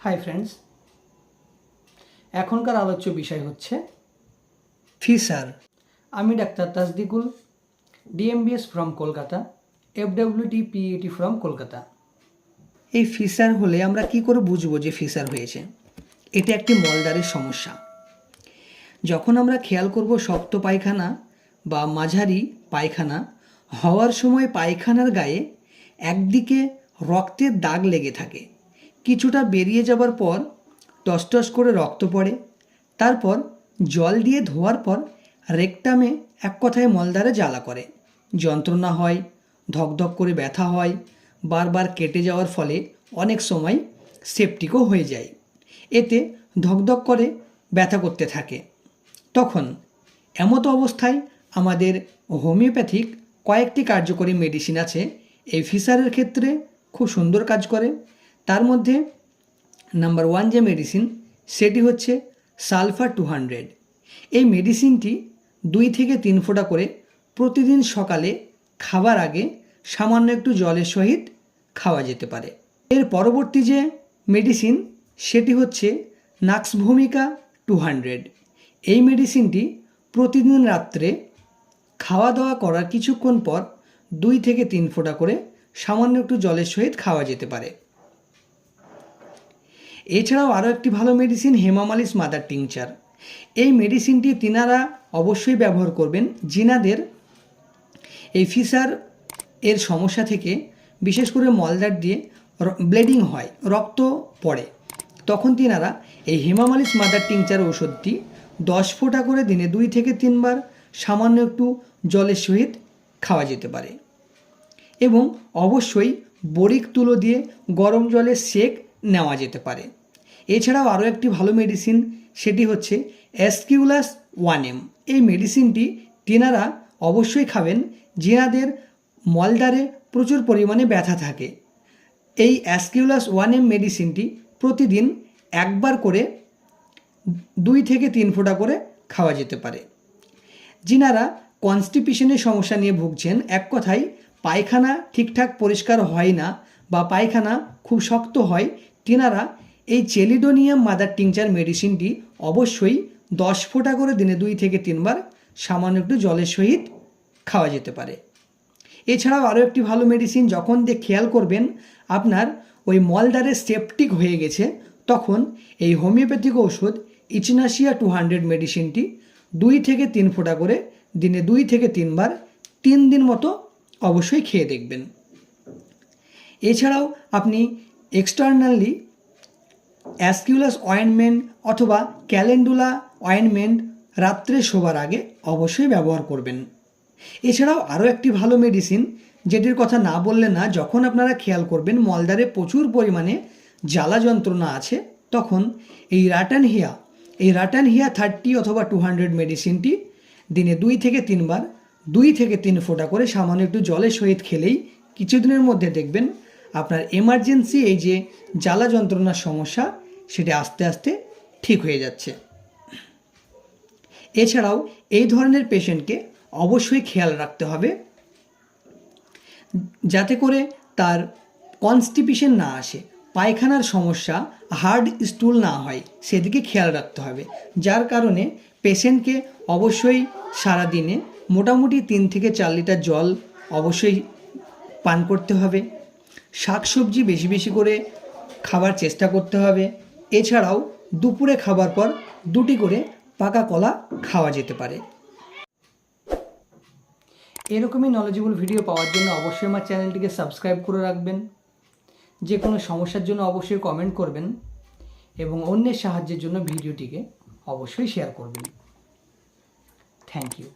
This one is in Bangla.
হাই ফ্রেন্ডস এখনকার আলোচ্য বিষয় হচ্ছে ফিসার আমি doctor Tasdikul DMBS from Kolkata FWT PET from Kolkata. এই ফিসার হলে আমরা কি করে বুঝব যে ফিসার হয়েছে? এটা একটি মলদারের সমস্যা। যখন আমরা খেয়াল করব শক্ত পায়খানা বা মাঝারি পায়খানা হওয়ার সময় পায়খানার গায়ে একদিকে রক্তের দাগ লেগে থাকে। কিছুটা বেরিয়ে যাবার পর টসটস করে রক্ত পড়ে। তারপর জল দিয়ে ধোয়ার পর রেকটামে এক কথায় মলদারে জ্বালা করে। যন্ত্রণা হয়, ধকধক করে ব্যথা হয়, বারবার কেটে যাওয়ার ফলে অনেক সময় সেপটিকও হয়ে যায়। এতে ধকধক করে ব্যথা করতে থাকে। তখন এমত অবস্থায় আমাদের হোমিওপ্যাথিক কয়েকটি কার্যকরী মেডিসিন আছে, এই ফিসারের ক্ষেত্রে খুব সুন্দর কাজ করে। তার মধ্যে নাম্বার ওয়ান যে মেডিসিন, সেটি হচ্ছে সালফার টু হান্ড্রেড। এই মেডিসিনটি দুই থেকে তিন ফোঁটা করে প্রতিদিন সকালে খাবার আগে সামান্য একটু জলের সহিত খাওয়া যেতে পারে। এর পরবর্তী যে মেডিসিন, সেটি হচ্ছে নাক্স ভূমিকা টু হান্ড্রেড। এই মেডিসিনটি প্রতিদিন রাত্রে খাওয়া দাওয়া করার কিছুক্ষণ পর দুই থেকে তিন ফোঁটা করে সামান্য একটু জলের সহিত খাওয়া যেতে পারে। এছাড়াও আরও একটি ভালো মেডিসিন হেমামালিস মাদার টিংচার এই মেডিসিনটি তিনারা অবশ্যই ব্যবহার করবেন যিনাদের এই ফিসার এর সমস্যা থেকে, বিশেষ করে মলদার দিয়ে ব্লিডিং হয়, রক্ত পড়ে। তখন তিনারা এই হেমামালিস মাদার টিংচার ওষুধটি দশ ফোঁটা করে দিনে দুই থেকে তিনবার সামান্য একটু জলের সহিত খাওয়া যেতে পারে। এবং অবশ্যই বরিক তুলো দিয়ে গরম জলে সেক নেওয়া যেতে পারে। এছাড়াও আরও একটি ভালো মেডিসিন সেটি হচ্ছে অ্যাসকিউলাস ওয়ান এম এই মেডিসিনটি তেনারা অবশ্যই খাবেন, যেনাদের মলদারে প্রচুর পরিমাণে ব্যথা থাকে। এই অ্যাসকিউলাস ওয়ান এম মেডিসিনটি প্রতিদিন একবার করে দুই থেকে তিন ফোঁটা করে খাওয়া যেতে পারে। যিনারা কনস্টিপিশনের সমস্যা নিয়ে ভুগছেন, এক কথায় পায়খানা ঠিকঠাক পরিষ্কার হয় না বা পায়খানা খুব শক্ত হয়, তিনারা এই চেলিডোনিয়াম মাদার টিংচার মেডিসিনটি অবশ্যই দশ ফোঁটা করে দিনে দুই থেকে তিনবার, সামান্য একটু জলের সহিত খাওয়া যেতে পারে। এছাড়াও আরও একটি ভালো মেডিসিন, যখন দিয়ে খেয়াল করবেন আপনার ওই মলদারে সেপটিক হয়ে গেছে, তখন এই হোমিওপ্যাথিক ওষুধ ইচিনাশিয়া টু হান্ড্রেড মেডিসিনটি দুই থেকে তিন ফোঁটা করে দিনে দুই থেকে তিনবার, তিন দিন মতো অবশ্যই খেয়ে দেখবেন। এছাড়াও আপনি এক্সটার্নালি অ্যাসকিউলাস অয়েনমেন্ট অথবা ক্যালেন্ডুলা অয়েনমেন্ট রাত্রে শোবার আগে অবশ্যই ব্যবহার করবেন। এছাড়াও আরও একটি ভালো মেডিসিন যেটির কথা না বললে না, যখন আপনারা খেয়াল করবেন মলদারে প্রচুর পরিমাণে জ্বালা যন্ত্রণা আছে, তখন এই রাটান হিয়া এই রাটান হিয়া থার্টি অথবা টু হান্ড্রেড মেডিসিনটি দিনে দুই থেকে তিনবার, দুই থেকে তিন ফোঁটা করে সামান্য একটু জলের সহিত খেলেই কিছুদিনের মধ্যে দেখবেন আপনার এমার্জেন্সি এই যে জ্বালা যন্ত্রণার সমস্যা, সেটা আস্তে আস্তে ঠিক হয়ে যাচ্ছে। এছাড়াও এই ধরনের পেশেন্টকে অবশ্যই খেয়াল রাখতে হবে, যাতে করে তার কনস্টিপিশন না আসে, পায়খানার সমস্যা হার্ড স্টুল না হয়, সেদিকে খেয়াল রাখতে হবে। যার কারণে পেশেন্টকে অবশ্যই সারাদিনে মোটামুটি তিন থেকে চার লিটার জল অবশ্যই পান করতে হবে। শাকসবজি বেশি বেশি করে খাবার চেষ্টা করতে হবে। এছাড়াও দুপুরে খাবার পর দুটি করে পাকা কলা খাওয়া যেতে পারে। এরকমই নলেজেবল ভিডিও পাওয়ার জন্য অবশ্যই আমার চ্যানেলটিকে সাবস্ক্রাইব করে রাখবেন। যে কোনো সমস্যার জন্য অবশ্যই কমেন্ট করবেন এবং অন্যের সাহায্যের জন্য ভিডিওটিকে অবশ্যই শেয়ার করবেন। Thank you